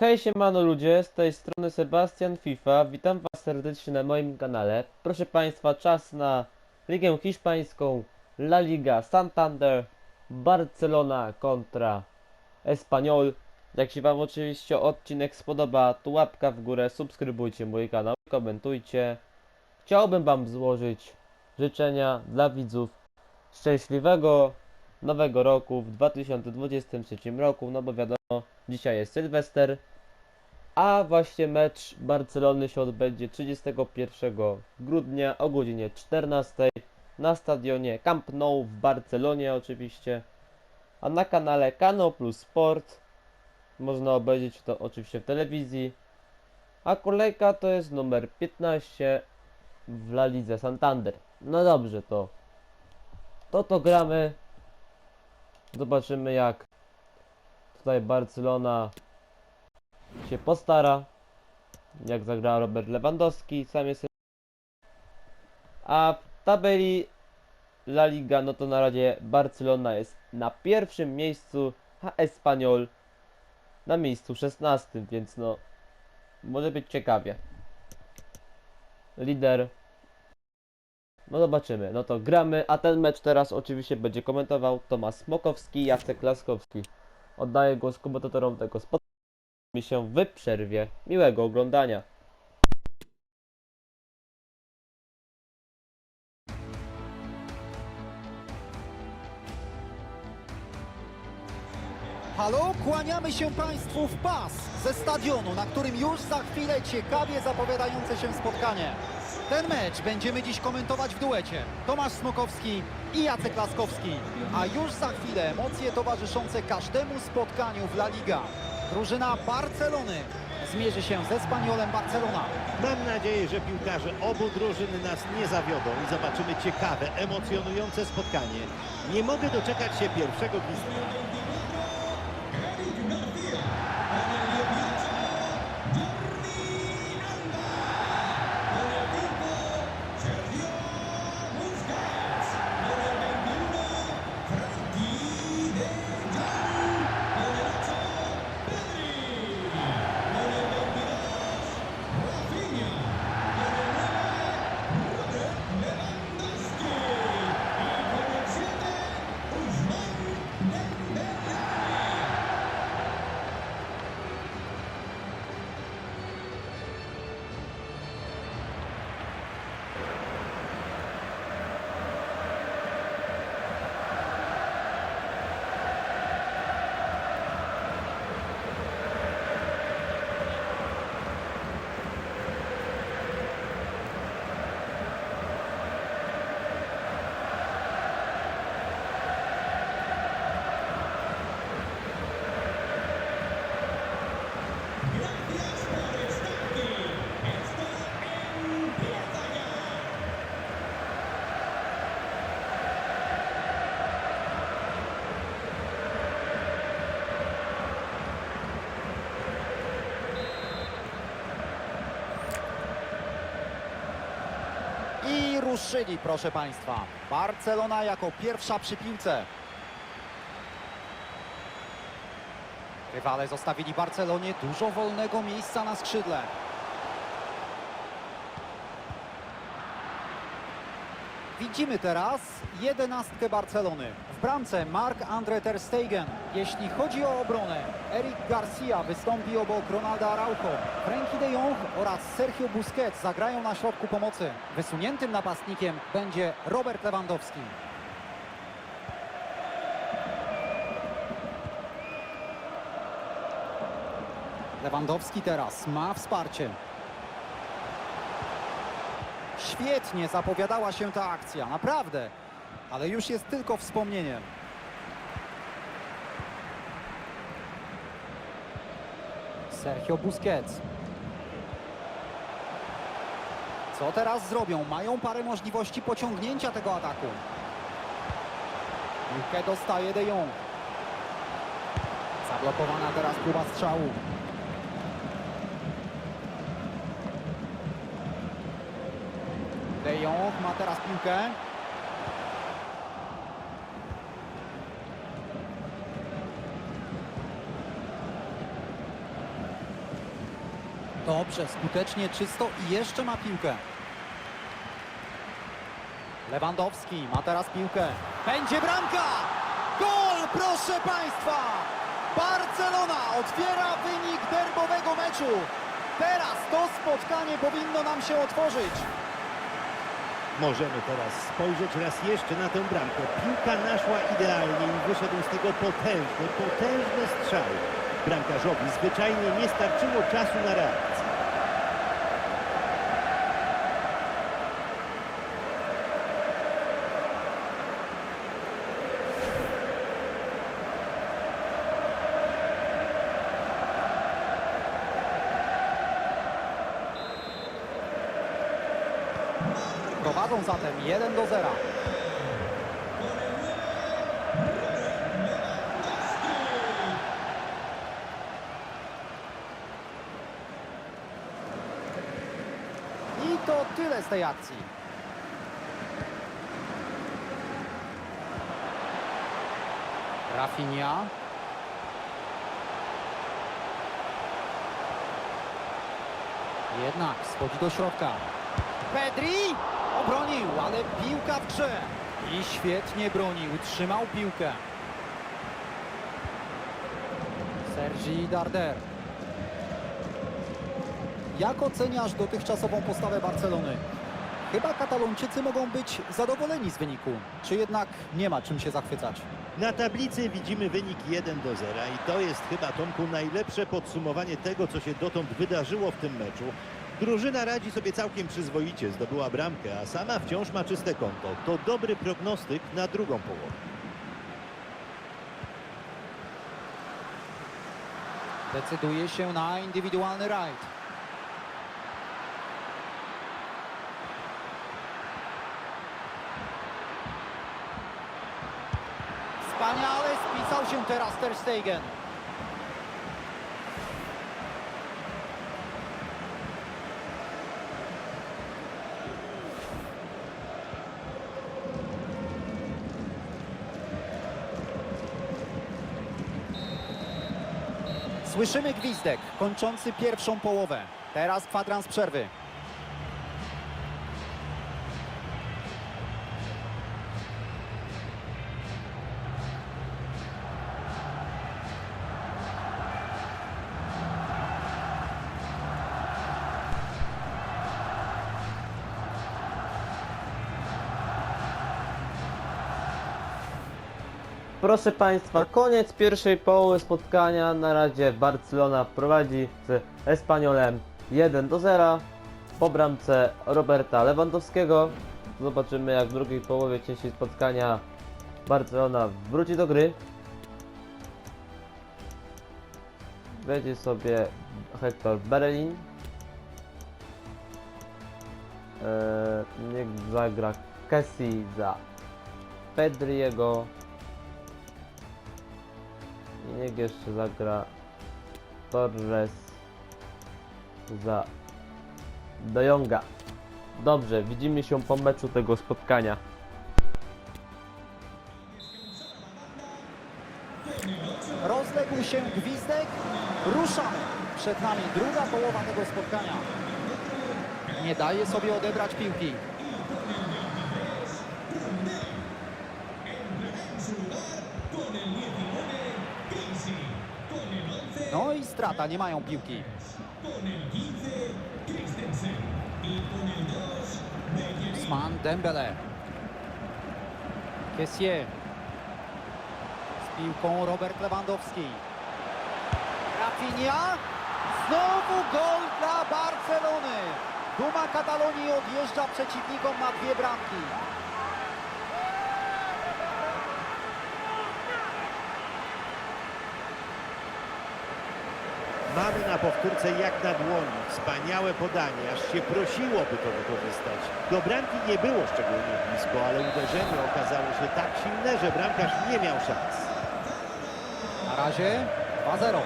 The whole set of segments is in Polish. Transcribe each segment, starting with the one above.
Hej siemano ludzie, z tej strony Sebastian FIFA, witam was serdecznie na moim kanale. Proszę państwa, czas na Ligę Hiszpańską, La Liga Santander, Barcelona kontra Espanyol. Jak się wam oczywiście odcinek spodoba, to łapka w górę, subskrybujcie mój kanał, komentujcie. Chciałbym wam złożyć życzenia dla widzów szczęśliwego nowego roku w 2023 roku, no bo wiadomo, dzisiaj jest Sylwester, a właśnie mecz Barcelony się odbędzie 31 grudnia o godzinie 14 na stadionie Camp Nou w Barcelonie oczywiście, a na kanale Kano Plus Sport można obejrzeć to oczywiście w telewizji, a kolejka to jest numer 15 w La Lidze Santander. No dobrze, to to to gramy. Zobaczymy jak tutaj Barcelona się postara. Jak zagra Robert Lewandowski, sam jest. A w tabeli La Liga, no to na razie Barcelona jest na pierwszym miejscu, a Espanyol na miejscu 16, więc no może być ciekawie. Lider no zobaczymy, no to gramy, a ten mecz teraz oczywiście będzie komentował Tomasz Smokowski, Jacek Laskowski. Oddaję głos komentatorom tego spotkania mi się w przerwie. Miłego oglądania. Halo, kłaniamy się Państwu w pas ze stadionu, na którym już za chwilę ciekawie zapowiadające się spotkanie. Ten mecz będziemy dziś komentować w duecie. Tomasz Smokowski i Jacek Laskowski. A już za chwilę emocje towarzyszące każdemu spotkaniu w La Liga. Drużyna Barcelony zmierzy się ze Spaniolem Barcelona. Mam nadzieję, że piłkarze obu drużyn nas nie zawiodą i zobaczymy ciekawe, emocjonujące spotkanie. Nie mogę doczekać się pierwszego gwizdka. I ruszyli, proszę Państwa. Barcelona jako pierwsza przy piłce. Rywale zostawili Barcelonie dużo wolnego miejsca na skrzydle. Widzimy teraz jedenastkę Barcelony. W bramce Marc-André Ter Stegen. Jeśli chodzi o obronę, Eric Garcia wystąpi obok Ronalda Araujo. Frenkie de Jong oraz Sergio Busquets zagrają na środku pomocy. Wysuniętym napastnikiem będzie Robert Lewandowski. Lewandowski teraz ma wsparcie. Świetnie zapowiadała się ta akcja, naprawdę. Ale już jest tylko wspomnieniem. Sergio Busquets. Co teraz zrobią? Mają parę możliwości pociągnięcia tego ataku. Piłkę dostaje De Jong. Zablokowana teraz próba strzału. Jong ma teraz piłkę. Dobrze, skutecznie, czysto i jeszcze ma piłkę. Lewandowski ma teraz piłkę. Będzie bramka! Gol, proszę Państwa! Barcelona otwiera wynik derbowego meczu. Teraz to spotkanie powinno nam się otworzyć. Możemy teraz spojrzeć raz jeszcze na tę bramkę. Piłka naszła idealnie i wyszedł z tego potężny, potężny strzał. Bramkarzowi zwyczajnie nie starczyło czasu na reakcję. Prowadzą zatem 1 do 0. I to tyle z tej akcji. Rafinha. Jednak schodzi do środka. Pedri obronił, ale piłka w grze. I świetnie bronił, trzymał piłkę. Sergi Darder. Jak oceniasz dotychczasową postawę Barcelony? Chyba Katalończycy mogą być zadowoleni z wyniku. Czy jednak nie ma czym się zachwycać? Na tablicy widzimy wynik 1 do 0 i to jest chyba, Tomku, najlepsze podsumowanie tego, co się dotąd wydarzyło w tym meczu. Drużyna radzi sobie całkiem przyzwoicie, zdobyła bramkę, a sama wciąż ma czyste konto. To dobry prognostyk na drugą połowę. Decyduje się na indywidualny rajd. Wspaniale spisał się teraz Ter Stegen. Słyszymy gwizdek kończący pierwszą połowę. Teraz kwadrans przerwy. Proszę Państwa, koniec pierwszej połowy spotkania. Na razie Barcelona prowadzi z Espaniolem 1 do 0 po bramce Roberta Lewandowskiego. Zobaczymy jak w drugiej połowie części spotkania Barcelona wróci do gry. Wejdzie sobie Hector Berlin. Eee, niech zagra Kessi za Pedriego. Niech jeszcze zagra Torres za De Jonga. Dobrze, widzimy się po meczu tego spotkania. Rozległ się gwizdek. Ruszamy. Przed nami druga połowa tego spotkania. Nie daje sobie odebrać piłki. No i strata, nie mają piłki. Usman Dembele. Kessier. Z piłką Robert Lewandowski. Rafinha. Znowu gol dla Barcelony. Duma Katalonii odjeżdża przeciwnikom na dwie bramki. Mamy na powtórce jak na dłoni. Wspaniałe podanie, aż się prosiło, by to wykorzystać. Do bramki nie było szczególnie blisko, ale uderzenie okazało się tak silne, że bramkarz nie miał szans. Na razie 2-0.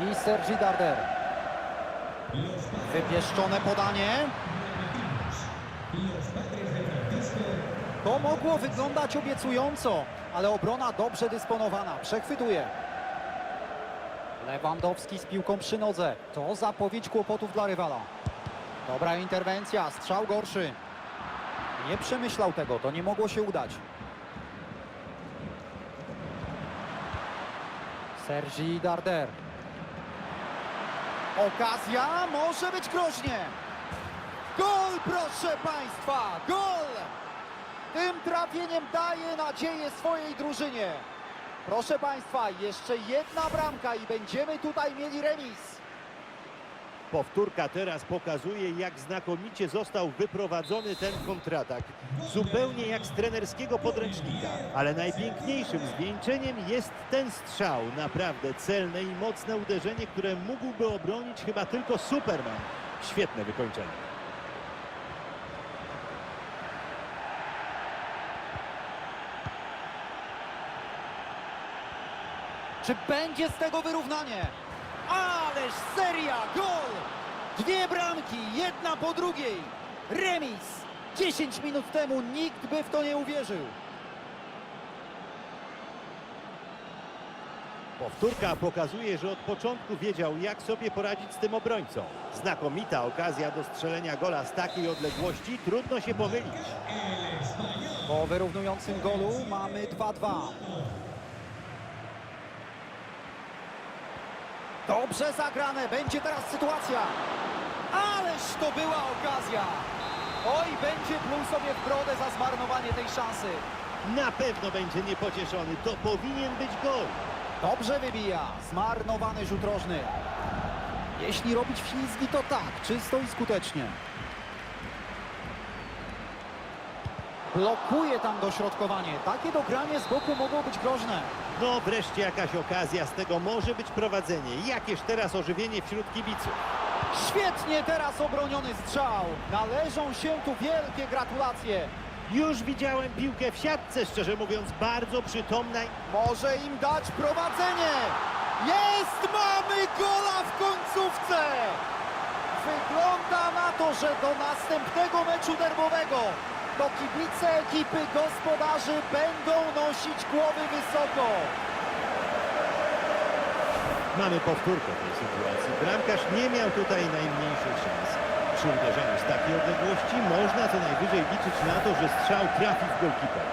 I Sergi Darder. Wypieszczone podanie. To mogło wyglądać obiecująco, ale obrona dobrze dysponowana. Przechwytuje. Lewandowski z piłką przy nodze. To zapowiedź kłopotów dla rywala. Dobra interwencja, strzał gorszy. Nie przemyślał tego, to nie mogło się udać. Sergi Darder. Okazja może być groźnie. Gol, proszę Państwa, gol! Tym trafieniem daje nadzieję swojej drużynie. Proszę Państwa, jeszcze jedna bramka i będziemy tutaj mieli remis. Powtórka teraz pokazuje, jak znakomicie został wyprowadzony ten kontratak. Zupełnie jak z trenerskiego podręcznika. Ale najpiękniejszym zwieńczeniem jest ten strzał. Naprawdę celne i mocne uderzenie, które mógłby obronić chyba tylko Superman. Świetne wykończenie. Czy będzie z tego wyrównanie? Ależ seria, gol! Dwie bramki, jedna po drugiej. Remis. 10 minut temu nikt by w to nie uwierzył. Powtórka pokazuje, że od początku wiedział, jak sobie poradzić z tym obrońcą. Znakomita okazja do strzelenia gola z takiej odległości. Trudno się pomylić. Po wyrównującym golu mamy 2-2. Dobrze zagrane, będzie teraz sytuacja. Ależ to była okazja. Oj, będzie pluł sobie w brodę za zmarnowanie tej szansy. Na pewno będzie niepocieszony. To powinien być gol. Dobrze wybija, zmarnowany rzut rożny. Jeśli robić ślizgi, to tak, czysto i skutecznie. Blokuje tam dośrodkowanie. Takie dogranie z boku mogło być groźne. No wreszcie jakaś okazja, z tego może być prowadzenie. Jakież teraz ożywienie wśród kibiców. Świetnie teraz obroniony strzał. Należą się tu wielkie gratulacje. Już widziałem piłkę w siatce, szczerze mówiąc, bardzo przytomna. Może im dać prowadzenie. Jest! Mamy gola w końcówce! Wygląda na to, że do następnego meczu derbowego to kibice ekipy gospodarzy będą nosić głowy wysoko. Mamy powtórkę tej sytuacji. Bramkarz nie miał tutaj najmniejszej szansy. Przy uderzeniu z takiej odległości można co najwyżej liczyć na to, że strzał trafi w golkipera.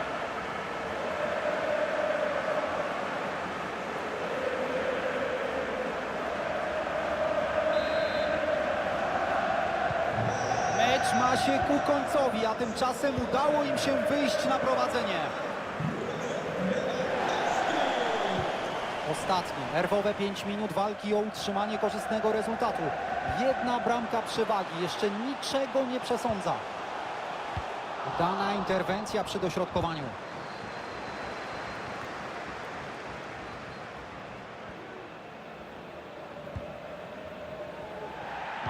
Mecz ma się ku końcowi, a tymczasem udało im się wyjść na prowadzenie. Ostatnie, nerwowe 5 minut walki o utrzymanie korzystnego rezultatu. Jedna bramka przewagi, jeszcze niczego nie przesądza. Udana interwencja przy dośrodkowaniu.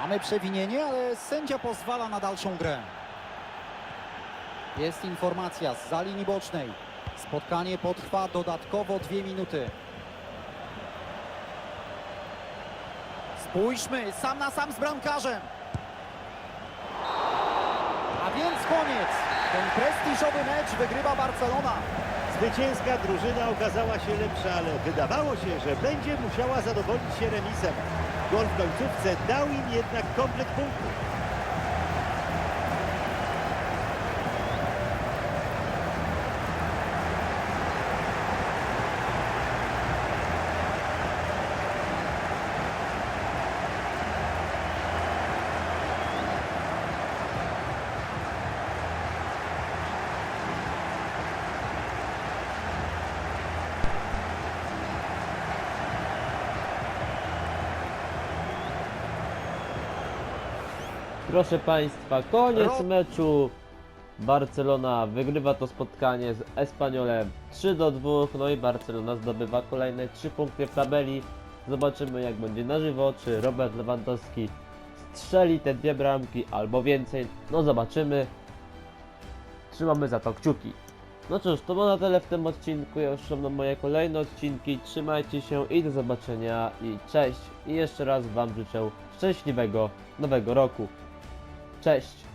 Mamy przewinienie, ale sędzia pozwala na dalszą grę. Jest informacja z za linii bocznej. Spotkanie potrwa dodatkowo dwie minuty. Spójrzmy, sam na sam z bramkarzem. A więc koniec. Ten prestiżowy mecz wygrywa Barcelona. Zwycięska drużyna okazała się lepsza, ale wydawało się, że będzie musiała zadowolić się remisem. Gol w końcówce dał im jednak komplet punktów. Proszę Państwa, koniec meczu. Barcelona wygrywa to spotkanie z Espaniolem 3 do 2. No i Barcelona zdobywa kolejne 3 punkty w tabeli. Zobaczymy jak będzie na żywo, czy Robert Lewandowski strzeli te dwie bramki albo więcej. No zobaczymy. Trzymamy za to kciuki. No cóż, to było na tyle w tym odcinku. Ja już na moje kolejne odcinki. Trzymajcie się i do zobaczenia i cześć. I jeszcze raz Wam życzę szczęśliwego nowego roku. Cześć!